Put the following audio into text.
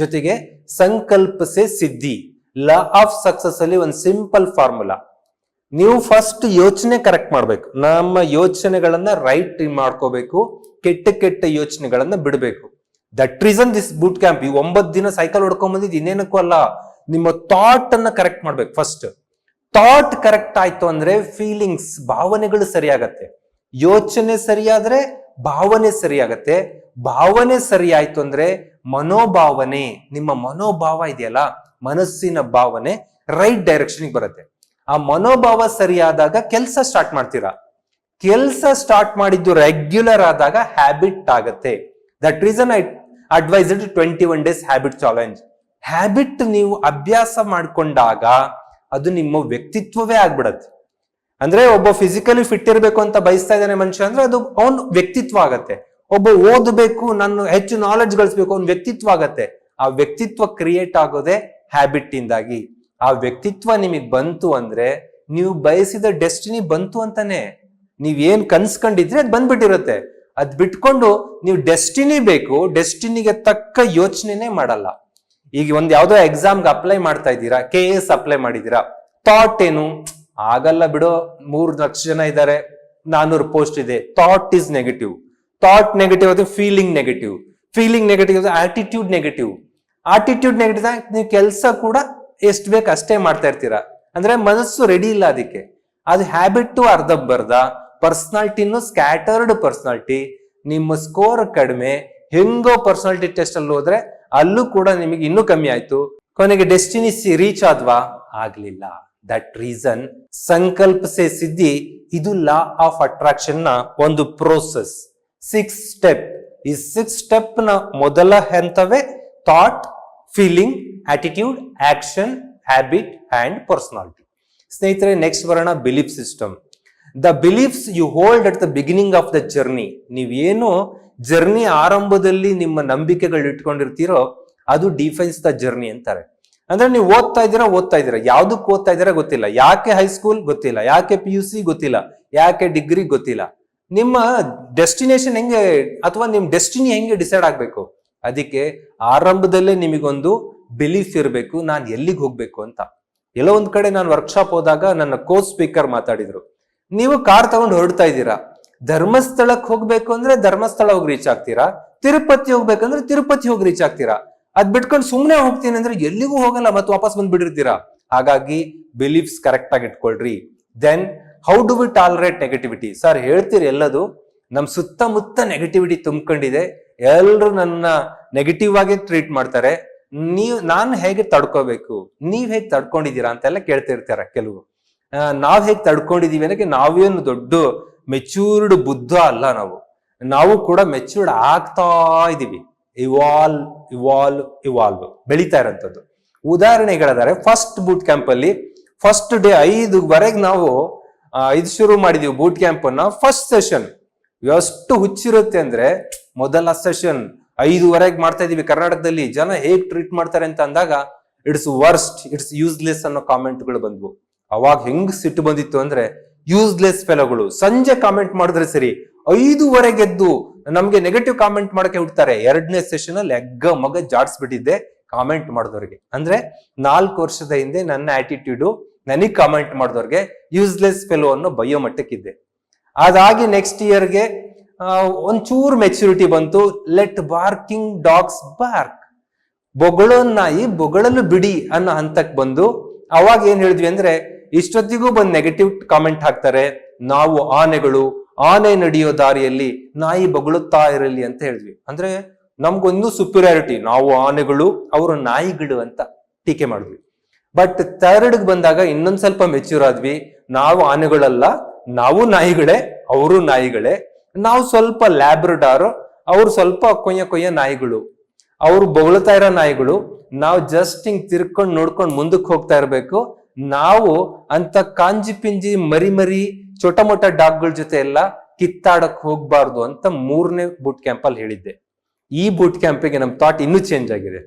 ಜೊತೆಗೆ ಸಂಕಲ್ಪಸೆ ಸಿದ್ಧಿ law of success ಅಲ್ಲಿ ಒಂದು ಸಿಂಪಲ್ ಫಾರ್ಮುಲಾ ನೀವು ಫಸ್ಟ್ ಯೋಚನೆ ಕರೆಕ್ಟ್ ಮಾಡಬೇಕು. ನಮ್ಮ ಯೋಚನೆಗಳನ್ನ ರೈಟ್ ಮಾಡ್ಕೋಬೇಕು, ಕೆಟ್ಟ ಕೆಟ್ಟ ಯೋಚನೆಗಳನ್ನ ಬಿಡಬೇಕು. That reason this boot camp ಈ ಒಂಬತ್ತು ದಿನ ಸೈಕಲ್ ಹೊಡ್ಕೊಂಡ್ ಬಂದಿದ್ದು ಇನ್ನೇನಕ್ಕೂ ಅಲ್ಲ. ನಿಮ್ಮ ಥಾಟ್ ಅನ್ನ ಕರೆಕ್ಟ್ ಮಾಡ್ಬೇಕು ಫಸ್ಟ್ ಥಾಟ್ ಕರೆಕ್ಟ್ ಆಯ್ತು ಅಂದ್ರೆ ಫೀಲಿಂಗ್ಸ್ ಭಾವನೆಗಳು ಸರಿಯಾಗತ್ತೆ. ಯೋಚನೆ ಸರಿಯಾದ್ರೆ ಭಾವನೆ ಸರಿಯಾಗತ್ತೆ. ಭಾವನೆ ಸರಿಯಾಯ್ತು ಅಂದ್ರೆ ಮನೋಭಾವನೆ, ನಿಮ್ಮ ಮನೋಭಾವ ಇದೆಯಲ್ಲ, ಮನಸ್ಸಿನ ಭಾವನೆ ರೈಟ್ ಡೈರೆಕ್ಷನ್ ಬರುತ್ತೆ. ಆ ಮನೋಭಾವ ಸರಿಯಾದಾಗ ಕೆಲಸ ಸ್ಟಾರ್ಟ್ ಮಾಡ್ತೀರಾ? ಕೆಲಸ ಸ್ಟಾರ್ಟ್ ಮಾಡಿದ್ದು ರೆಗ್ಯುಲರ್ ಆದಾಗ ಹ್ಯಾಬಿಟ್ ಆಗತ್ತೆ. That reason I advised twenty one days habit challenge habit ನೀವು ಅಭ್ಯಾಸ ಮಾಡಿಕೊಂಡಾಗ ಅದು ನಿಮ್ಮ ವ್ಯಕ್ತಿತ್ವವೇ ಆಗ್ಬಿಡತ್ತೆ. ಅಂದ್ರೆ ಒಬ್ಬ ಫಿಸಿಕಲಿ ಫಿಟ್ ಇರಬೇಕು ಅಂತ ಬಯಸ್ತಾ ಇದ್ದಾನೆ ಮನುಷ್ಯ ಅಂದ್ರೆ ಅದು ಅವನ್ ವ್ಯಕ್ತಿತ್ವ ಆಗತ್ತೆ. ಒಬ್ಬ ಓದಬೇಕು ನಾನು ಹೆಚ್ಚು ನಾಲೆಡ್ಜ್ ಗಳಿಸ್ಬೇಕು, ಅವ್ನ ವ್ಯಕ್ತಿತ್ವ ಆಗತ್ತೆ. ಆ ವ್ಯಕ್ತಿತ್ವ ಕ್ರಿಯೇಟ್ ಆಗೋದೇ ಹ್ಯಾಬಿಟ್ ಇಂದಾಗಿ. ಆ ವ್ಯಕ್ತಿತ್ವ ನಿಮಗೆ ಬಂತು ಅಂದ್ರೆ ನೀವು ಬಯಸಿದ ಡೆಸ್ಟಿನಿ ಬಂತು ಅಂತಾನೆ. ನೀವ್ ಏನ್ ಕನ್ಸ್ಕೊಂಡಿದ್ರೆ ಅದು ಬಂದ್ಬಿಟ್ಟಿರುತ್ತೆ. ಅದ್ ಬಿಟ್ಕೊಂಡು ನೀವು ಡೆಸ್ಟಿನಿ ಬೇಕು ಡೆಸ್ಟಿನಿಗೆ ತಕ್ಕ ಯೋಚನೆನೇ ಮಾಡಲ್ಲ. ಈಗ ಒಂದ್ ಯಾವ್ದೋ ಎಕ್ಸಾಮ್ಗೆ ಅಪ್ಲೈ ಮಾಡ್ತಾ ಇದ್ದೀರಾ ಕೆ ಎಸ್ ಅಪ್ಲೈ ಮಾಡಿದೀರಾ ಥಾಟ್ ಏನು? ಆಗಲ್ಲ ಬಿಡೋ, ಮೂರ್ ಲಕ್ಷ ಜನ ಇದ್ದಾರೆ, ನಾನೂರು ಪೋಸ್ಟ್ ಇದೆ. Thought is negative thought negative ಅದು ಫೀಲಿಂಗ್ ನೆಗೆಟಿವ್ ಫೀಲಿಂಗ್ ನೆಗೆಟಿವ್ ಅದು ಆಟಿಟ್ಯೂಡ್ ನೆಗೆಟಿವ್ ಆಟಿಟ್ಯೂಡ್ ನೆಗೆಟಿವ್ ನೀವು ಕೆಲಸ ಕೂಡ ಎಷ್ಟು ಬೇಕು ಅಷ್ಟೇ ಮಾಡ್ತಾ ಇರ್ತೀರಾ. ಅಂದ್ರೆ ಮನಸ್ಸು ರೆಡಿ ಇಲ್ಲ ಅದಕ್ಕೆ. ಅದು ಹ್ಯಾಬಿಟ್ ಅರ್ಧ ಬರ್ದ ಪರ್ಸನಾಲಿಟಿನೂ ಸ್ಕ್ಯಾಟರ್ಡ್ ಪರ್ಸನಾಲಿಟಿ ನಿಮ್ಮ ಸ್ಕೋರ್ ಕಡಿಮೆ, ಹೆಂಗೋ ಪರ್ಸನಾಲಿಟಿ ಟೆಸ್ಟ್ ಅಲ್ಲಿ ಹೋದ್ರೆ ಅಲ್ಲೂ ಕೂಡ ನಿಮಗೆ ಇನ್ನೂ ಕಮ್ಮಿ ಆಯ್ತು. ಕೊನೆಗೆ ಡೆಸ್ಟಿನಿ ರೀಚ್ ಆದ್ವಾ? ಆಗ್ಲಿಲ್ಲ. ದಟ್ ರೀಸನ್ ಸಂಕಲ್ಪಸೆ ಸಿದ್ಧಿ ಇದು ಲಾ ಆಫ್ ಅಟ್ರಾಕ್ಷನ್ನ ಒಂದು ಪ್ರೋಸೆಸ್ ಸಿಕ್ಸ್ ಸ್ಟೆಪ್ ಈ ಸಿಕ್ಸ್ ಸ್ಟೆಪ್ನ ಮೊದಲ ಹಂತವೇ thought feeling attitude action habit and personality ಸ್ನೇಹಿತರೆ ನೆಕ್ಸ್ಟ್ ಬರೋಣ belief system the beliefs you hold at the beginning of the journey ನೀವೇನು ಜರ್ನಿ ಆರಂಭದಲ್ಲಿ ನಿಮ್ಮ ನಂಬಿಕೆಗಳು ಇಟ್ಕೊಂಡಿರ್ತೀರೋ ಅದು ಡಿಫೈನ್ಸ್ ದ ಜರ್ನಿ ಅಂತಾರೆ ಅಂದ್ರೆ ನೀವು ಓದ್ತಾ ಇದ್ದೀರಾ ಓದ್ತಾ ಇದ್ದೀರಾ. ಯಾವ್ದಕ್ಕೆ ಓದ್ತಾ ಇದ್ದೀರಾ ಗೊತ್ತಿಲ್ಲ. ಯಾಕೆ ಹೈಸ್ಕೂಲ್ ಗೊತ್ತಿಲ್ಲ. ಯಾಕೆ ಪಿ ಯು ಸಿ ಗೊತ್ತಿಲ್ಲ. ಯಾಕೆ ಡಿಗ್ರಿ ಗೊತ್ತಿಲ್ಲ. ನಿಮ್ಮ ಡೆಸ್ಟಿನೇಷನ್ ಹೆಂಗೆ, ಅಥವಾ ನಿಮ್ಮ ಡೆಸ್ಟಿನಿ ಹೆಂಗೆ ಡಿಸೈಡ್ ಆಗ್ಬೇಕು? ಅದಕ್ಕೆ ಆರಂಭದಲ್ಲೇ ನಿಮಗೊಂದು ಬಿಲೀಫ್ ಇರಬೇಕು. ನಾನು ಎಲ್ಲಿಗೆ ಹೋಗ್ಬೇಕು ಅಂತ. ಎಲ್ಲೋ ಒಂದ್ ಕಡೆ ನಾನು ವರ್ಕ್ಶಾಪ್ ಹೋದಾಗ ನನ್ನ ಕೋ ಸ್ಪೀಕರ್ ಮಾತಾಡಿದ್ರು. ನೀವು ಕಾರ್ ತಗೊಂಡು ಹೊರಡ್ತಾ ಇದ್ದೀರಾ. ಧರ್ಮಸ್ಥಳಕ್ಕೆ ಹೋಗ್ಬೇಕು ಅಂದ್ರೆ ಧರ್ಮಸ್ಥಳ ಹೋಗಿ ರೀಚ್ ಆಗ್ತೀರಾ. ತಿರುಪತಿ ಹೋಗ್ಬೇಕಂದ್ರೆ ತಿರುಪತಿ ಹೋಗಿ ರೀಚ್ ಆಗ್ತೀರಾ. ಅದ್ ಬಿಟ್ಕೊಂಡು ಸುಮ್ಮನೆ ಹೋಗ್ತೀನಿ ಅಂದ್ರೆ ಎಲ್ಲಿಗೂ ಹೋಗಲ್ಲ, ಮತ್ತೆ ವಾಪಸ್ ಬಂದ್ಬಿಟ್ಟಿರ್ತೀರಾ? ಹಾಗಾಗಿ ಬಿಲೀಫ್ಸ್ ಕರೆಕ್ಟ್ ಆಗಿ ಇಟ್ಕೊಳ್ರಿ. Then how do we tolerate negativity sir ಹೇಳ್ತೀರಿ ಎಲ್ಲದು, ನಮ್ ಸುತ್ತಮುತ್ತ ನೆಗೆಟಿವಿಟಿ ತುಂಬಿಕೊಂಡಿದೆ. ಎಲ್ರು ನನ್ನ ನೆಗೆಟಿವ್ ಆಗಿ ಟ್ರೀಟ್ ಮಾಡ್ತಾರೆ. ನೀವು, ನಾನು ಹೇಗೆ ತಡ್ಕೋಬೇಕು? ನೀವ್ ಹೇಗೆ ತಡ್ಕೊಂಡಿದ್ದೀರಾ ಅಂತೆಲ್ಲ ಕೇಳ್ತಿರ್ತಾರ ಕೆಲವು ನಾವ್ ಹೇಗೆ ತಡ್ಕೊಂಡಿದೀವಿ ಅನ್ನಕ್ಕೆ ನಾವೇನು ದೊಡ್ಡ ಮೆಚೂರ್ಡ್ ಬುದ್ಧ ಅಲ್ಲ ನಾವು. ನಾವು ಕೂಡ ಮೆಚೂರ್ಡ್ ಆಗ್ತಾ ಇದೀವಿ. ಇವಾಲ್ವ್ ಇವಾಲ್ವ್ ಇವಾಲ್ವ್ ಬೆಳೀತಾ ಇರೋಂಥದ್ದು. ಉದಾಹರಣೆಗಳಾದರೆ ಫಸ್ಟ್ ಬೂಟ್ ಕ್ಯಾಂಪ್ ಅಲ್ಲಿ ಫಸ್ಟ್ ಡೇ ಐದುವರೆಗೆ ನಾವು ಇದು ಶುರು ಮಾಡಿದೀವಿ ಬೂಟ್ ಕ್ಯಾಂಪ್ ಅನ್ನ. ಫಸ್ಟ್ ಸೆಷನ್ ಎಷ್ಟು ಹುಚ್ಚಿರುತ್ತೆ ಅಂದ್ರೆ ಮೊದಲ ಸೆಷನ್ ಐದುವರೆಗೆ ಮಾಡ್ತಾ ಇದೀವಿ ಕರ್ನಾಟಕದಲ್ಲಿ. ಜನ ಹೇಗ್ ಟ್ರೀಟ್ ಮಾಡ್ತಾರೆ ಅಂತ ಅಂದಾಗ ಇಟ್ಸ್ ವರ್ಸ್ಟ್ ಇಟ್ಸ್ ಯೂಸ್ಲೆಸ್ ಅನ್ನೋ ಕಾಮೆಂಟ್ಗಳು ಬಂದ್ವು. ಅವಾಗ ಹೆಂಗ್ ಸಿಟ್ಟು ಬಂದಿತ್ತು ಅಂದ್ರೆ ಯೂಸ್ಲೆಸ್ ಫೆಲೋಗಳು ಸಂಜೆ ಕಾಮೆಂಟ್ ಮಾಡಿದ್ರೆ ಸರಿ ಐದುವರೆಗೆ ಎದ್ದು ನಮ್ಗೆ ನೆಗೆಟಿವ್ ಕಾಮೆಂಟ್ ಮಾಡಕ್ಕೆ ಹುಡ್ತಾರೆ. ಎರಡನೇ ಸೆಷನ್ ಅಲ್ಲಿ ಎಗ್ಗ ಮಗ ಜಾಡ್ಸ್ಬಿಟ್ಟಿದ್ದೆ ಕಾಮೆಂಟ್ ಮಾಡಿದವ್ರಿಗೆ. ಅಂದ್ರೆ ನಾಲ್ಕು ವರ್ಷದ ಹಿಂದೆ ನನ್ನ ಆಟಿಟ್ಯೂಡು ನನಗ್ ಕಾಮೆಂಟ್ ಮಾಡಿದವ್ರಿಗೆ ಯೂಸ್ಲೆಸ್ ಫೆಲೋ ಅನ್ನೋ ಬಯ್ಯೋ ಮಟ್ಟಕ್ಕಿದ್ದೆ. ಅದಾಗಿ ನೆಕ್ಸ್ಟ್ ಇಯರ್ಗೆ ಒಂಚೂರು ಮೆಚುರಿಟಿ ಬಂತು. ಲೆಟ್ ಬಾರ್ಕಿಂಗ್ ಡಾಗ್ಸ್ ಬಾರ್ಕ್ ಬೊಗಳೋ ನಾಯಿ ಬೊಗಳಲು ಬಿಡಿ ಅನ್ನೋ ಹಂತಕ್ಕೆ ಬಂದು ಅವಾಗ ಏನ್ ಹೇಳಿದ್ವಿ ಅಂದ್ರೆ ಇಷ್ಟೊತ್ತಿಗೂ ಬಂದು ನೆಗೆಟಿವ್ ಕಾಮೆಂಟ್ ಹಾಕ್ತಾರೆ. ನಾವು ಆನೆಗಳು ಆನೆ ನಡೆಯೋ ದಾರಿಯಲ್ಲಿ ನಾಯಿ ಬಗಳುತ್ತಾ ಇರಲಿ ಅಂತ ಹೇಳಿದ್ವಿ. ಅಂದ್ರೆ ನಮ್ಗೊಂದು ಸುಪೀರಿಯಾರಿಟಿ ನಾವು ಆನೆಗಳು, ಅವರು ನಾಯಿಗಳು ಅಂತ ಟೀಕೆ ಮಾಡಿದ್ವಿ. ಬಟ್ ಥರ್ಡ್ಗೆ ಬಂದಾಗ ಇನ್ನೊಂದ್ ಸ್ವಲ್ಪ ಮೆಚ್ಯೂರ್ ಆದ್ವಿ. ನಾವು ಆನೆಗಳಲ್ಲ, ನಾವು ನಾಯಿಗಳೇ, ಅವರು ನಾಯಿಗಳೇ. ನಾವು ಸ್ವಲ್ಪ ಲ್ಯಾಬ್ರಡಾರ್ ಅವ್ರು ಸ್ವಲ್ಪ ಕೊಯ್ಯ ಕೊಯ್ಯ ನಾಯಿಗಳು. ಅವ್ರು ಬೊಗಳ್ತಾ ಇರೋ ನಾಯಿಗಳು. ನಾವು ಜಸ್ಟ್ ಹಿಂಗ್ ತಿರ್ಕೊಂಡು ನೋಡ್ಕೊಂಡು ಮುಂದಕ್ಕೆ ಹೋಗ್ತಾ ಇರಬೇಕು. ನಾವು ಅಂತ ಕಾಂಜಿ ಪಿಂಜಿ ಮರಿ ಮರಿ ಚೋಟ ಮೋಟ ಡಾಗ್ಗಳ ಜೊತೆ ಎಲ್ಲ ಕಿತ್ತಾಡಕ್ ಹೋಗ್ಬಾರ್ದು ಅಂತ ಮೂರನೇ ಬೂಟ್ ಕ್ಯಾಂಪ್ ಅಲ್ಲಿ ಹೇಳಿದ್ದೆ. ಈ ಬೂಟ್ ಕ್ಯಾಂಪಿಗೆ ನಮ್ ಥಾಟ್ ಇನ್ನೂ ಚೇಂಜ್ ಆಗಿದೆ.